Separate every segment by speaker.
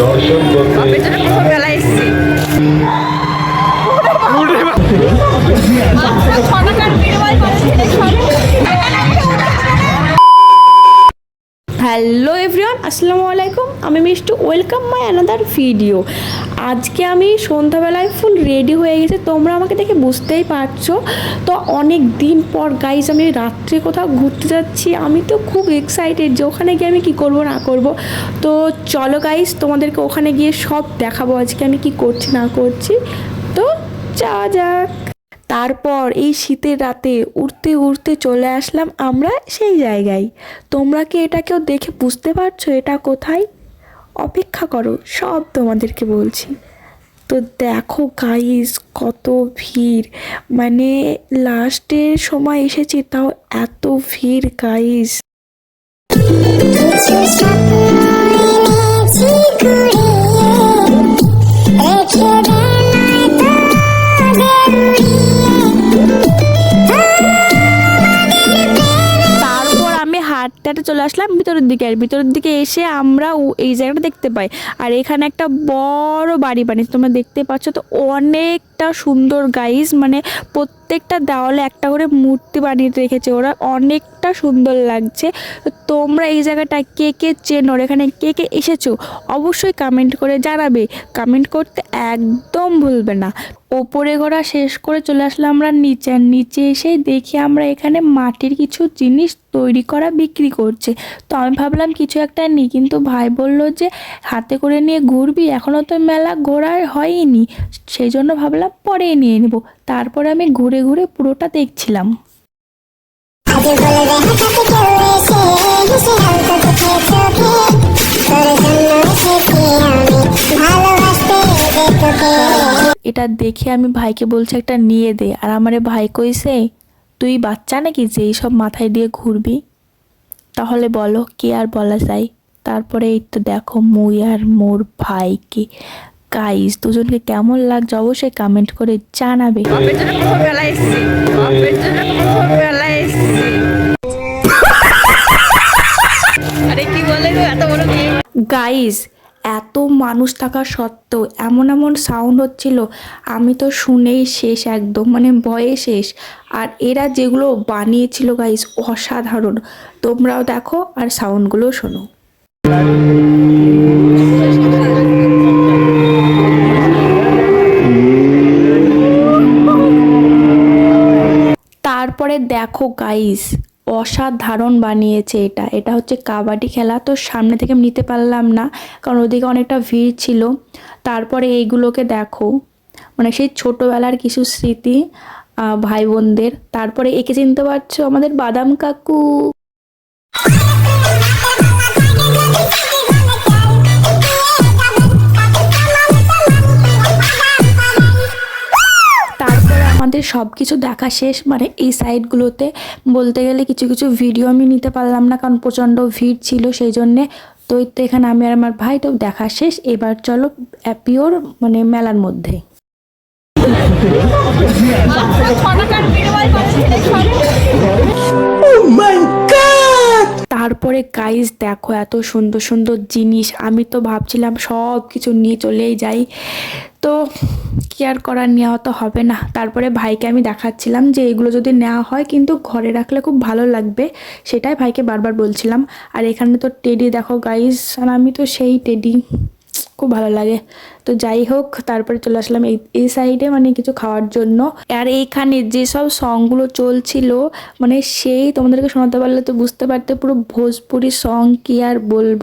Speaker 1: দর্শন করতে
Speaker 2: এভরিওয়ান, আসসালামু আলাইকুম। আমি Mishtu, welcome my another video. আজকে আমি সন্ধ্যাবেলায় ফুল রেডি হয়ে গেছে, তোমরা আমাকে দেখে বুঝতেই পারছ। তো অনেক দিন পর গাইজ আমি রাত্রে কোথাও ঘুরতে যাচ্ছি। আমি তো খুব এক্সাইটেড যে ওখানে গিয়ে আমি কী করব, না করব। তো চলো গাইজ তোমাদেরকে ওখানে গিয়ে সব দেখাবো আজকে আমি কি করছি, না করছি। তো যাওয়া যাক। তারপর এই শীতের রাতে উড়তে উড়তে চলে আসলাম আমরা সেই জায়গায়। তোমরা কি এটা কেউ দেখে বুঝতে পারছ এটা কোথায়? অপেক্ষা করো, সব তোমাদেরকে বলছি। তো দেখো গাইস কত ভিড়। মানে লাস্টের সময় এসেছি, তাও এত ভিড় গাইস হাঁটতে চলে আসলাম, ভিতরের দিকে আর ভিতরের দিকে এসে আমরা এই জায়গাটা দেখতে পাই। আর এখানে একটা বড় বাড়ি বানিয়েছে, তোমরা দেখতে পাচ্ছ তো অনেকটা সুন্দর গাইজ মানে প্রত্যেকটা দেওয়ালে একটা করে মূর্তি বানিয়ে রেখেছে। ওরা অনেকটা সুন্দর লাগছে। তোমরা এই জায়গাটা কে কে চেনো? এখানে কে কে এসেছ? অবশ্যই কমেন্ট করে জানাবে। কমেন্ট করতে একদম ভুলবে না। ওপরে ঘোরা শেষ করে চলে আসলাম আমরা নিচে। নিচে এসে দেখি আমরা এখানে মাটির কিছু জিনিস তৈরি করা বিক্রি করছে। তো আমি ভাবলাম কিছু একটা নিই, কিন্তু ভাই বলল যে, হাতে করে নিয়ে ঘুরবি? এখনও তো মেলা ঘোরা হয়নি। সেই জন্য ভাবলাম পরে নিয়ে নেব। তারপরে আমি ঘুরে ঘুরে ঘুরে পুরোটা দেখছিলাম। এটা দেখে আমি ভাইকে বলছি, একটা নিয়ে দে। আর আমারে ভাই কইছে, তুই বাচ্চা নাকি যে সব মাথায় দিয়ে ঘুরবি? তাহলে বলো, কে আর বলা যায়? তারপরে এই তো দেখো, মুই আর মোর ভাইকে। গাইস দুজনকে কেমন লাগছে অবশ্যই কমেন্ট করে জানাবে। গাইস এত মানুষ থাকা সত্ত্বেও এমন এমন সাউন্ড হচ্ছিল আমি তো শুনেই শেষ একদম মানে ভয়ে শেষ। আর এরা যেগুলো বানিয়েছিল গাইস অসাধারণ। তোমরাও দেখো আর সাউন্ডগুলো শোনো। তারপরে দেখো গাইস অসাধারণ বানিয়েছে এটা। এটা হচ্ছে কাবাডি খেলা, তো সামনে থেকে নিতে পারলাম না, কারণ ওদিকে অনেকটা ভিড় ছিল। তারপরে এইগুলোকে দেখো মানে সেই ছোটোবেলার কিছু স্মৃতি ভাই বোনদের তারপরে একে চিনতে পারছ আমাদের বাদাম কাকু। আমাদের সব কিছু দেখা শেষ। মানে এই সাইডগুলোতে বলতে গেলে কিছু কিছু ভিডিও আমি নিতে পারলাম না কারণ প্রচণ্ড ভিড় ছিল সেই জন্যে তো এই তো এখানে আমি আর আমার ভাই তো দেখা শেষ। এবার চলো পিওর মানে মেলার মধ্যে। তারপরে গাইস দেখো এত সুন্দর সুন্দর জিনিস। আমি তো ভাবছিলাম সব কিছু নিয়ে চলেই যাই। তো কি আর করার নেওয়া তো হবে না। তারপরে ভাইকে আমি দেখাচ্ছিলাম যে এগুলো যদি নেওয়া হয় কিন্তু ঘরে রাখলে খুব ভালো লাগবে, সেটাই ভাইকে বারবার বলছিলাম। আর এখানে তো টেডি দেখো গাইস আর আমি তো সেই টেডি খুব ভালো লাগে। তো যাই হোক, তারপরে চলে আসলাম এই এই সাইডে মানে কিছু খাওয়ার জন্য। আর এইখানে যেসব সংগুলো চলছিল মানে সেই তোমাদেরকে শোনাতে পারলে তো বুঝতে পারতে পুরো ভোজপুরি সং কি আর বলব।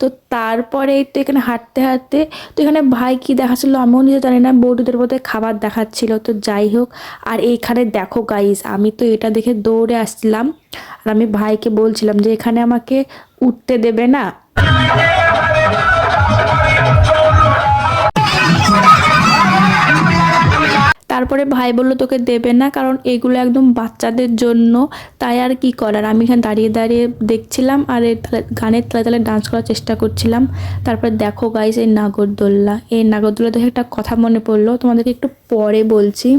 Speaker 2: তো তারপরে তো এখানে হাঁটতে হাঁটতে, তো এখানে ভাই কি দেখাচ্ছিল আমিও নিজে জানি না বৌদিদের মধ্যে খাবার দেখাচ্ছিল। তো যাই হোক, আর এইখানে দেখো গাইস আমি তো এটা দেখে দৌড়ে আসছিলাম। আর আমি ভাইকে বলছিলাম যে এখানে আমাকে উঠতে দেবে না। তারপরে ভাই বলল, তোকে দেবে না, কারণ এগুলো একদম বাচ্চাদের জন্য। তাই আর কি করার? আমি এখানে দাঁড়িয়ে দাঁড়িয়ে দেখছিলাম, আর এর গানের তালে তালে ডান্স করার চেষ্টা করছিলাম। তারপরে দেখো গাইস এই নাগরদোল্লা। এই নাগরদোল্লা দেখে একটা কথা মনে পড়ল, তোমাদেরকে একটু পরে বলছি।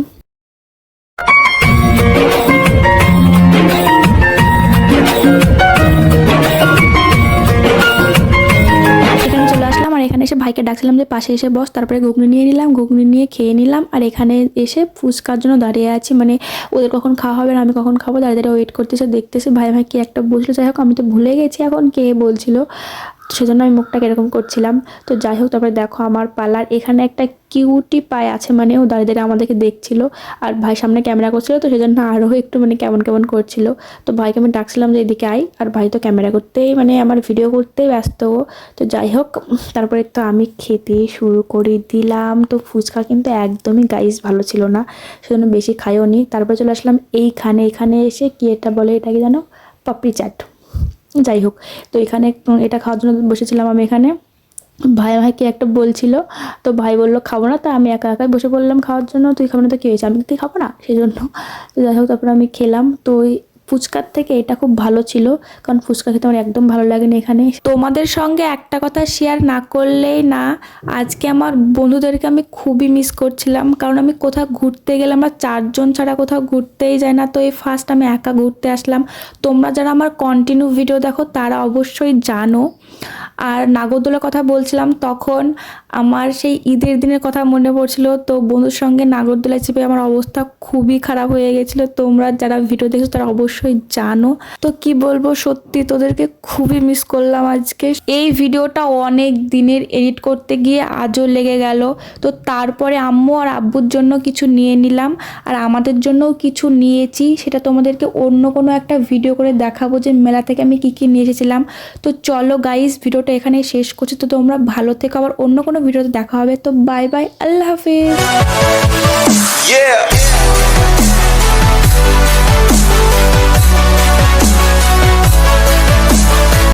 Speaker 2: এসে ভাইকে ডাকছিলাম যে, পাশে এসে বস, তারপরে ঘুগনি নিয়ে নিলাম, ঘুগনি নিয়ে খেয়ে নিলাম, আর এখানে এসে ফুচকার জন্য দাঁড়িয়ে আছি। মানে ওদের কখন খাওয়া হবে আর আমি কখন খাব? দাঁড়িয়ে দাঁড়িয়ে ওয়েট করতেছে, দেখতেছে। ভাই ভাই কি একটা বলছিল? যাই হোক, আমি তো ভুলে গেছি এখন কে বলছিল। তো সেজন্য আমি মুখটাকে এরকম করছিলাম। তো যাই হোক, তারপরে দেখো আমার পার্লার, এখানে একটা কিউটি পায়ে আছে মানে ও দাঁড়িয়ে দাঁড়িয়ে আমাদেরকে দেখছিল আর ভাই সামনে ক্যামেরা করছিল, তো সেজন্য আরও একটু মানে কেমন কেমন করছিল। তো ভাইকে আমি ডাকছিলাম যে, এদিকে আই আর ভাই তো ক্যামেরা করতেই মানে আমার ভিডিও করতেই ব্যস্ত তো যাই হোক, তারপরে তো আমি খেতে শুরু করে দিলাম। তো ফুচকা কিন্তু একদমই গাইস ভালো ছিল না, সেজন্য বেশি খাইও নি তারপরে চলে আসলাম এইখানে, এখানে এসে কি এটা বলে এটাকে জানো? পাপড়ি চাট যাই হোক, তো এখানে এটা খাওয়ার জন্য বসেছিলাম আমি এখানে। ভাই ভাইকে একটা বলছিল, তো ভাই বলল, খাব না? তো আমি একা একাই বসে পড়লাম খাওয়ার জন্য। তুই খাব না, তো কী হয়েছে? আমি তুই খাব না? সেই জন্য। তো যাই হোক, তারপরে আমি খেলাম। তো ফুচকার থেকে এটা খুব ভালো ছিল, কারণ ফুচকা খেতে আমার একদম ভালো লাগে না এখানে। তোমাদের সঙ্গে একটা কথা শেয়ার না করলেই না, আজকে আমার বন্ধুদেরকে আমি খুবই মিস করছিলাম, কারণ আমি কোথাও ঘুরতে গেলে আমরা চারজন ছাড়া কোথাও ঘুরতেই যাই না, তো এই ফার্স্ট আমি একা ঘুরতে আসলাম। তোমরা যারা আমার কন্টিনিউ ভিডিও দেখো, তারা অবশ্যই জানো। আর নাগরদোলার কথা বলছিলাম, তখন আমার সেই ঈদের দিনের কথা মনে পড়ছিল, তো বন্ধুর সঙ্গে নাগরদোলায় চেপে আমার অবস্থা খুবই খারাপ হয়ে গেছিল। তোমরা যারা ভিডিও দেখছ, তারা অবশ্যই জানো। তো কি বলব, সত্যি তোদেরকে খুবই মিস করলাম আজকে। এই ভিডিওটা অনেক দিনের এডিট করতে গিয়ে আজও লেগে গেল। তো তারপরে আম্মু আর আব্বুর জন্য কিছু নিয়ে নিলাম। আর আমাদের জন্যও কিছু নিয়েছি। সেটা তোমাদেরকে অন্য কোনো একটা ভিডিও করে দেখাবো যে মেলা থেকে আমি কি কি নিয়ে এসেছিলাম। তো চলো গাইস ভিডিওটা এখানে শেষ করছি। তো তোমরা ভালো থেকে। আবার অন্য কোনো ভিডিওতে দেখা হবে। তো বাই বাই আল্লাহ হাফিজ।
Speaker 1: Yeah.